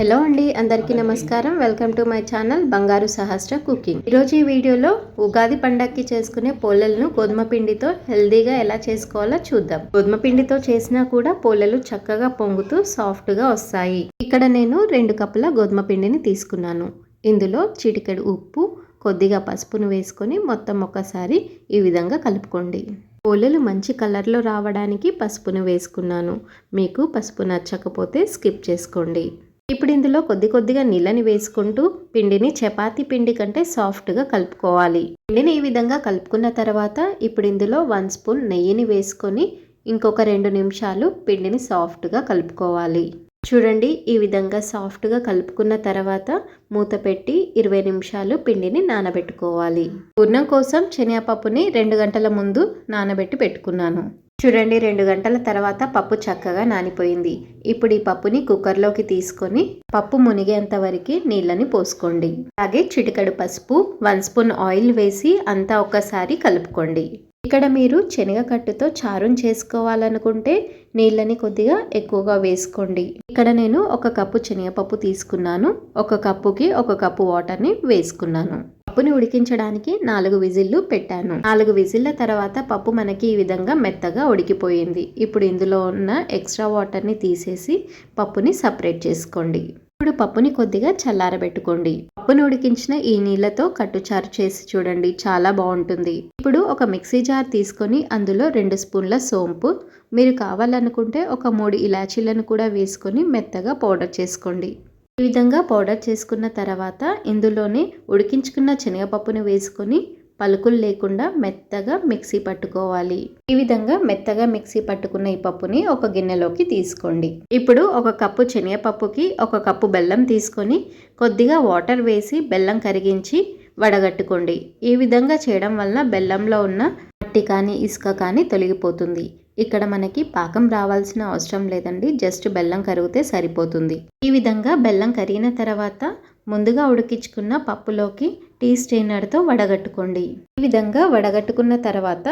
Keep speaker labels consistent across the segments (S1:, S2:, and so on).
S1: Hello అండి అందరికీ నమస్కారం. వెల్కమ్ టు మై ఛానల్ బంగారు సహస్ర కుకింగ్. ఈరోజు ఈ వీడియోలో ఉగాది పండగకి చేసుకునే పోలెలను గోధుమ పిండితో హెల్దీగా ఎలా చేసుకోవాలో చూద్దాం. గోధుమ పిండితో చేసినా కూడా పోలెలు చక్కగా పొంగుతూ సాఫ్ట్గా వస్తాయి. ఇక్కడ నేను రెండు కప్పుల గోధుమ పిండిని తీసుకున్నాను. ఇందులో చిటికెడు ఉప్పు కొద్దిగా పసుపును వేసుకొని మొత్తం ఒకసారి ఈ విధంగా కలుపుకోండి. పోలెలు మంచి కలర్లో రావడానికి పసుపును వేసుకున్నాను. మీకు పసుపు నచ్చకపోతే స్కిప్ చేసుకోండి. ఇప్పుడు ఇందులో కొద్ది కొద్దిగా నీళ్ళని వేసుకుంటూ పిండిని చపాతీ పిండి కంటే సాఫ్ట్గా కలుపుకోవాలి. పిండిని ఈ విధంగా కలుపుకున్న తర్వాత ఇప్పుడు ఇందులో వన్ స్పూన్ నెయ్యిని వేసుకొని ఇంకొక రెండు నిమిషాలు పిండిని సాఫ్ట్గా కలుపుకోవాలి. చూడండి ఈ విధంగా సాఫ్ట్గా కలుపుకున్న తర్వాత మూత పెట్టి ఇరవై నిమిషాలు పిండిని నానబెట్టుకోవాలి. పూర్ణం కోసం శనగపప్పుని రెండు గంటల ముందు నానబెట్టి పెట్టుకున్నాను. చూడండి రెండు గంటల తర్వాత పప్పు చక్కగా నానిపోయింది. ఇప్పుడు ఈ పప్పుని కుక్కర్లోకి తీసుకొని పప్పు మునిగేంత వరకు నీళ్ళని పోసుకోండి. అలాగే చిటికడు పసుపు వన్ స్పూన్ ఆయిల్ వేసి అంతా ఒక్కసారి కలుపుకోండి. ఇక్కడ మీరు శనగకట్టుతో చారుని చేసుకోవాలనుకుంటే నీళ్ళని కొద్దిగా ఎక్కువగా వేసుకోండి. ఇక్కడ నేను ఒక కప్పు శనగపప్పు తీసుకున్నాను. ఒక కప్పుకి ఒక కప్పు వాటర్ని వేసుకున్నాను. పప్పుని ఉడికించడానికి నాలుగు విజిల్లు పెట్టాను. నాలుగు విజిల్ల తర్వాత పప్పు మనకి ఈ విధంగా మెత్తగా ఉడికిపోయింది. ఇప్పుడు ఇందులో ఉన్న ఎక్స్ట్రా వాటర్ని తీసేసి పప్పుని సపరేట్ చేసుకోండి. ఇప్పుడు పప్పుని కొద్దిగా చల్లారబెట్టుకోండి. పప్పుని ఉడికించిన ఈ నీళ్ళతో కట్టుచారు చేసి చూడండి. చాలా బాగుంటుంది. ఇప్పుడు ఒక మిక్సీ జార్ తీసుకొని అందులో రెండు స్పూన్ల సోంపు మీరు కావాలనుకుంటే ఒక మూడు ఇలాచీలను కూడా వేసుకొని మెత్తగా పౌడర్ చేసుకోండి. ఈ విధంగా పౌడర్ చేసుకున్న తర్వాత ఇందులోనే ఉడికించుకున్న శనగపప్పును వేసుకొని పలుకులు లేకుండా మెత్తగా మిక్సీ పట్టుకోవాలి. ఈ విధంగా మెత్తగా మిక్సీ పట్టుకున్న ఈ పప్పుని ఒక గిన్నెలోకి తీసుకోండి. ఇప్పుడు ఒక కప్పు శనగపప్పుకి ఒక కప్పు బెల్లం తీసుకొని కొద్దిగా వాటర్ వేసి బెల్లం కరిగించి వడగట్టుకోండి. ఈ విధంగా చేయడం వల్ల బెల్లంలో ఉన్న మట్టి కానీ ఇసుక కానీ తొలగిపోతుంది. ఇక్కడ మనకి పాకం రావాల్సిన అవసరం లేదండి. జస్ట్ బెల్లం కరిగితే సరిపోతుంది. ఈ విధంగా బెల్లం కరిగిన తర్వాత ముందుగా ఉడికించుకున్న పప్పులోకి టీ స్ట్రైనర్తో వడగట్టుకోండి. ఈ విధంగా వడగట్టుకున్న తర్వాత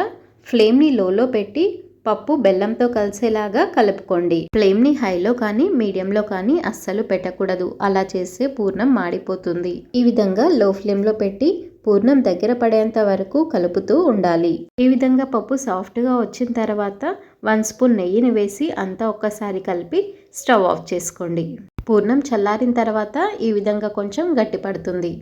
S1: ఫ్లేమ్ని లోలో పెట్టి పప్పు బెల్లంతో కలిసేలాగా కలుపుకోండి. ఫ్లేమ్ని హైలో కానీ మీడియంలో కానీ అస్సలు పెట్టకూడదు. అలా చేస్తే పూర్ణం మాడిపోతుంది. ఈ విధంగా లో ఫ్లేమ్లో పెట్టి పూర్ణం దగ్గర పడేంత వరకు కలుపుతూ ఉండాలి. ఈ విధంగా పప్పు సాఫ్ట్గా వచ్చిన తర్వాత వన్ స్పూన్ నెయ్యిని వేసి అంతా ఒక్కసారి కలిపి స్టవ్ ఆఫ్ చేసుకోండి. పూర్ణం చల్లారిన తర్వాత ఈ విధంగా కొంచెం గట్టిపడుతుంది.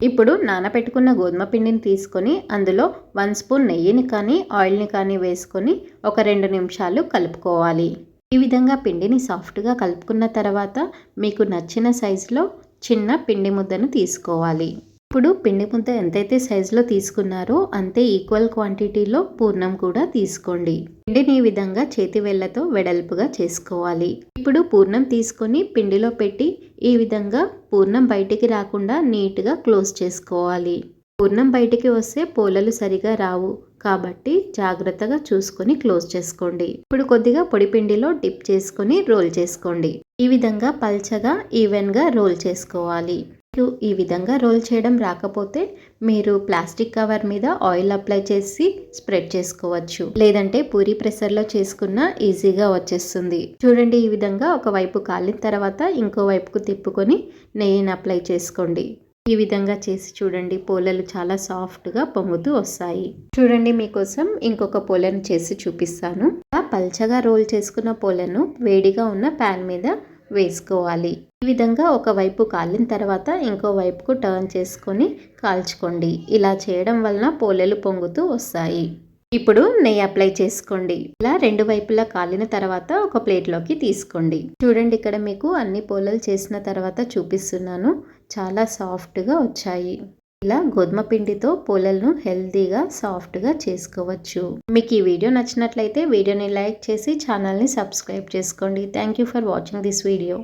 S1: ఇప్పుడు నానబెట్టుకున్న గోధుమ పిండిని తీసుకొని అందులో వన్ స్పూన్ నెయ్యిని కానీ ఆయిల్ని కానీ వేసుకొని ఒక రెండు నిమిషాలు కలుపుకోవాలి. ఈ విధంగా పిండిని సాఫ్ట్గా కలుపుకున్న తర్వాత మీకు నచ్చిన సైజులో చిన్న పిండి ముద్దను తీసుకోవాలి. ఇప్పుడు పిండి ముద్ద ఎంతైతే సైజులో తీసుకున్నారో అంతే ఈక్వల్ క్వాంటిటీలో పూర్ణం కూడా తీసుకోండి. పిండిని ఈ విధంగా చేతి వేళ్ళతో వెడల్పుగా చేసుకోవాలి. ఇప్పుడు పూర్ణం తీసుకొని పిండిలో పెట్టి ఈ విధంగా పూర్ణం బయటికి రాకుండా నీట్గా క్లోజ్ చేసుకోవాలి. పూర్ణం బయటికి వస్తే పోలలు సరిగా రావు కాబట్టి జాగ్రత్తగా చూసుకొని క్లోజ్ చేసుకోండి. ఇప్పుడు కొద్దిగా పొడి పిండిలో డిప్ చేసుకొని రోల్ చేసుకోండి. ఈ విధంగా పల్చగా ఈవెన్గా రోల్ చేసుకోవాలి. ఈ విధంగా రోల్ చేయడం రాకపోతే మీరు ప్లాస్టిక్ కవర్ మీద ఆయిల్ అప్లై చేసి స్ప్రెడ్ చేసుకోవచ్చు. లేదంటే పూరి ప్రెషర్లో చేసుకున్న ఈజీగా వచ్చేస్తుంది. చూడండి ఈ విధంగా ఒక వైపు కాలిన తర్వాత ఇంకో వైపుకు తిప్పుకొని నెయ్యిని అప్లై చేసుకోండి. ఈ విధంగా చేసి చూడండి పోలలు చాలా సాఫ్ట్గా పొంగుతూ వస్తాయి. చూడండి మీకోసం ఇంకొక పోలను చేసి చూపిస్తాను. పల్చగా రోల్ చేసుకున్న పోలను వేడిగా ఉన్న ప్యాన్ మీద వేసుకోవాలి. ఈ విధంగా ఒకవైపు కాలిన తర్వాత ఇంకో వైపుకు టర్న్ చేసుకొని కాల్చుకోండి. ఇలా చేయడం వలన పోలేలు పొంగుతూ వస్తాయి. ఇప్పుడు నెయ్యి అప్లై చేసుకోండి. ఇలా రెండు వైపులా కాలిన తర్వాత ఒక ప్లేట్లోకి తీసుకోండి. చూడండి ఇక్కడ మీకు అన్ని పోలలు చేసిన తర్వాత చూపిస్తున్నాను. చాలా సాఫ్ట్గా వచ్చాయి. ఇలా గోధుమ పిండితో పూలలను హెల్తీగా సాఫ్ట్గా చేసుకోవచ్చు. మీకు ఈ వీడియో నచ్చినట్లయితే వీడియోని లైక్ చేసి ఛానల్ని సబ్స్క్రైబ్ చేసుకోండి. Thank you for watching this video.